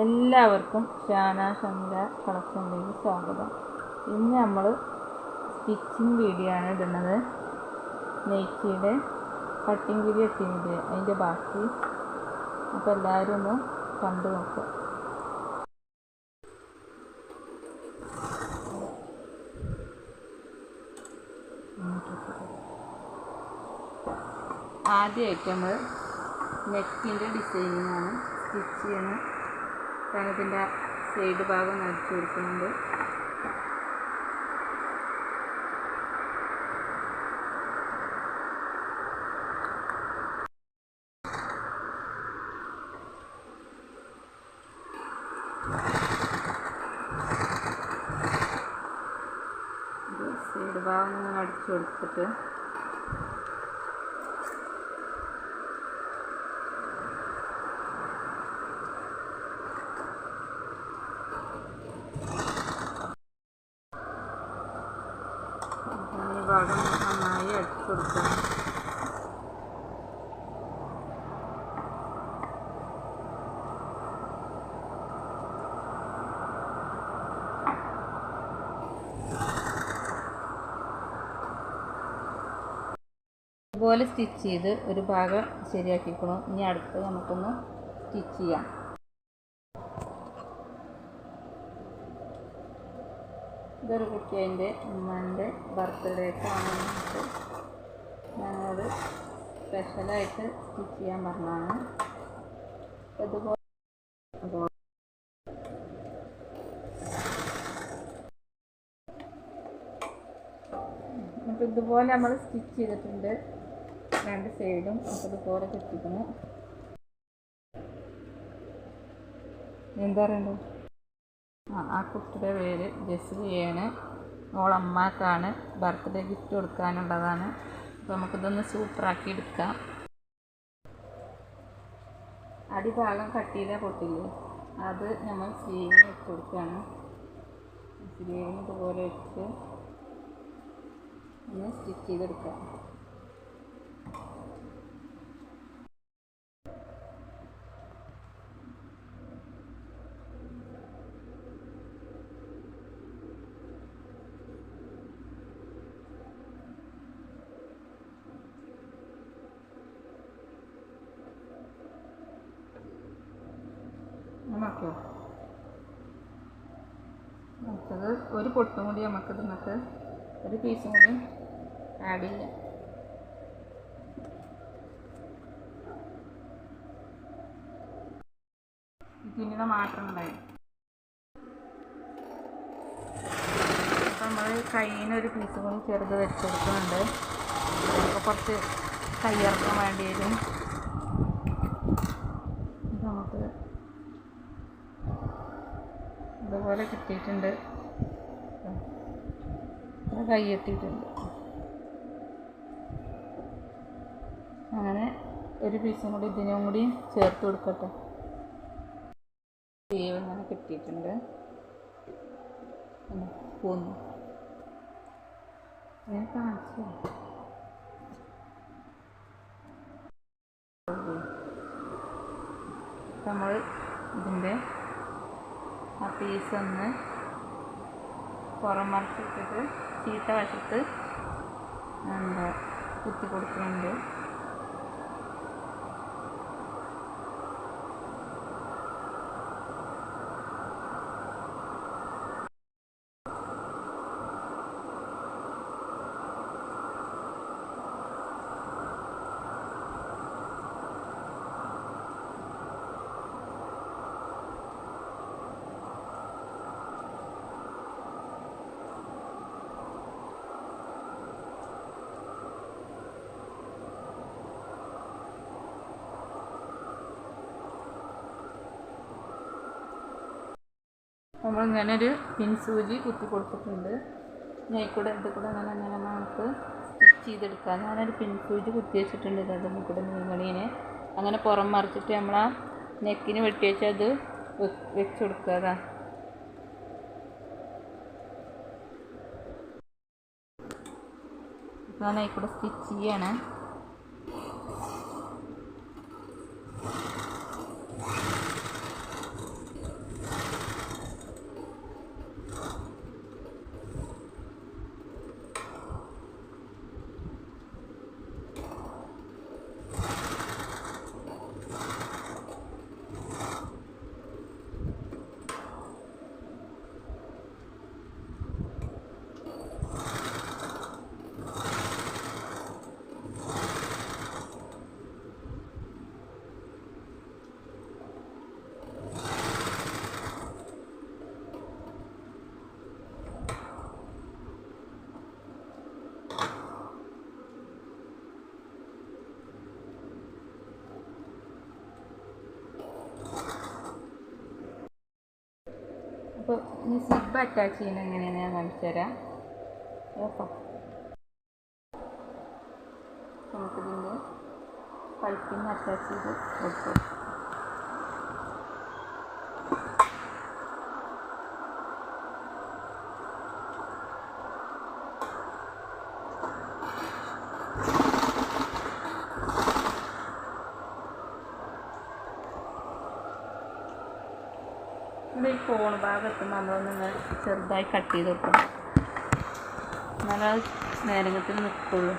എല്ലാവർക്കും ഷാന ഷമില കളക്ഷനിലേക്ക് സ്വാഗതം. ഇന്ന് നമ്മൾ സ്റ്റിച്ചിങ് വീഡിയോ ആണ് ഇടുന്നത്. നെയ്റ്റിയുടെ കട്ടിങ് വീഡിയോ എത്തിയില്ലേ അതിന്റെ ബാക്കി അപ്പോൾ എല്ലാവരും ഒന്ന് കണ്ടു നോക്കുക ആദ്യമായിട്ട് നമ്മൾ നെക്കിന്റെ ഡിസൈനിങ്ങാണ് സ്റ്റിച്ച് ചെയ്യണം ഇതിന്റെ സൈഡ് ഭാഗം നടിച്ചു കൊടുക്കുന്നുണ്ട് സൈഡ് ഭാഗം അടിച്ചു കൊടുത്തിട്ട് ഭാഗം നന്നായി അടിച്ചു കൊടുക്കുക ഇതുപോലെ സ്റ്റിച്ച് ചെയ്ത് ഒരു ഭാഗം ശരിയാക്കിക്കണം? ഇനി അടുത്ത് നമുക്കൊന്ന് സ്റ്റിച്ച് ചെയ്യാം. ഇതൊരു കുട്ടി അതിന്റെ ഉമ്മന്റെ ബർത്ത്ഡേക്ക് വന്നിട്ട് ഞങ്ങളോട് സ്പെഷ്യലായിട്ട് സ്റ്റിച്ച് ചെയ്യാൻ പറഞ്ഞാണ് അതുപോലെ അപ്പോൾ ഇതുപോലെ നമ്മൾ സ്റ്റിച്ച് ചെയ്തിട്ടുണ്ട്. രണ്ട് സൈഡും അപ്പോൾ ഇതുപോലെ കെട്ടിക്കണം എന്താ പറയണ്ടത് ആ കുട്ടിയുടെ പേര് ജസ്ലിയാണ്. ഓളമ്മാക്കാണ് ബർത്ത്ഡേ ഗിഫ്റ്റ് കൊടുക്കാനുള്ളതാണ്. അപ്പോൾ നമുക്കിതൊന്ന് സൂപ്പറാക്കി എടുക്കാം. അടിഭാഗം കട്ട് ചെയ്താൽ പൊട്ടില്ലേ? അത് നമ്മൾ സ്ലീവിന് ഇട്ട് കൊടുക്കുകയാണ്. സ്ലീവിന് ഇതുപോലെ ഇട്ട് ഒന്ന് സ്റ്റിച്ച് ചെയ്തെടുക്കാം. നമുക്കോ നമുക്കത് ഒരു പൊട്ടും കൂടി നമുക്ക് നമുക്ക് ഒരു പീസും കൂടി ആഡ് ചെയ്യാം. ഇതിന്റെ മാത്രം ഉണ്ടായി നമ്മൾ കയ്യിനൊരു പീസ് കൂടി ചെറുത് വെച്ചെടുക്കുന്നുണ്ട്. നമുക്ക് കുറച്ച് കയ്യിറക്കാൻ വേണ്ടി വരും നമുക്ക് ഇതുപോലെ കിട്ടിയിട്ടുണ്ട്. കൈ എത്തിയിട്ടുണ്ട്. അങ്ങനെ ഒരു പീസും കൂടി ഇതിനും കൂടി ചേർത്ത് കൊടുക്കട്ടെ. സ്ലീവ് ഇങ്ങനെ കിട്ടിയിട്ടുണ്ട്. പോന്നു. ഞാൻ കാണിച്ചു. നമ്മൾ ഇതിന്റെ ആ പീസ് ഒന്ന് പുറം മറിച്ചിട്ടിട്ട് ചീത്ത വശത്ത് എന്താ കുത്തി കൊടുക്കുന്നുണ്ട്. നമ്മളിങ്ങനെ ഒരു പിൻസൂചി കുത്തി കൊടുത്തിട്ടുണ്ട്. ഞാൻ കൂടെ ഇത് കൂടെ അങ്ങനെ അങ്ങനെ നമുക്ക് സ്റ്റിച്ച് ചെയ്തെടുക്കാം. ഞാനൊരു പിൻസൂചി കുത്തി വെച്ചിട്ടുണ്ട് ഇത് അതും കൂടെ അങ്ങനെ പുറം മറിച്ചിട്ട് നമ്മൾ ആ നെക്കിന് വെട്ടി വെച്ചാൽ അത് വെച്ച് കൊടുക്കുക അതാ. ഞാൻ അതിൽ സ്റ്റിച്ച് ചെയ്യണേ. ഈ സിബ് അറ്റാച്ച് ചെയ്യുന്നത് എങ്ങനെയാണെന്ന് ഞാൻ കാണിച്ചു തരാം. ഓക്കെ നമുക്കിതിന്റെ പൈപ്പിങ് അറ്റാച്ച് ചെയ്ത് കൊടുക്കും കോൺ ഭാഗത്ത് നമ്മളൊന്നിങ്ങനെ ചെറുതായി കട്ട് ചെയ്ത് കൊടുക്കണം എന്നാലേ അത് നേരങ്ങത്തിൽ നിൽക്കുള്ളൂ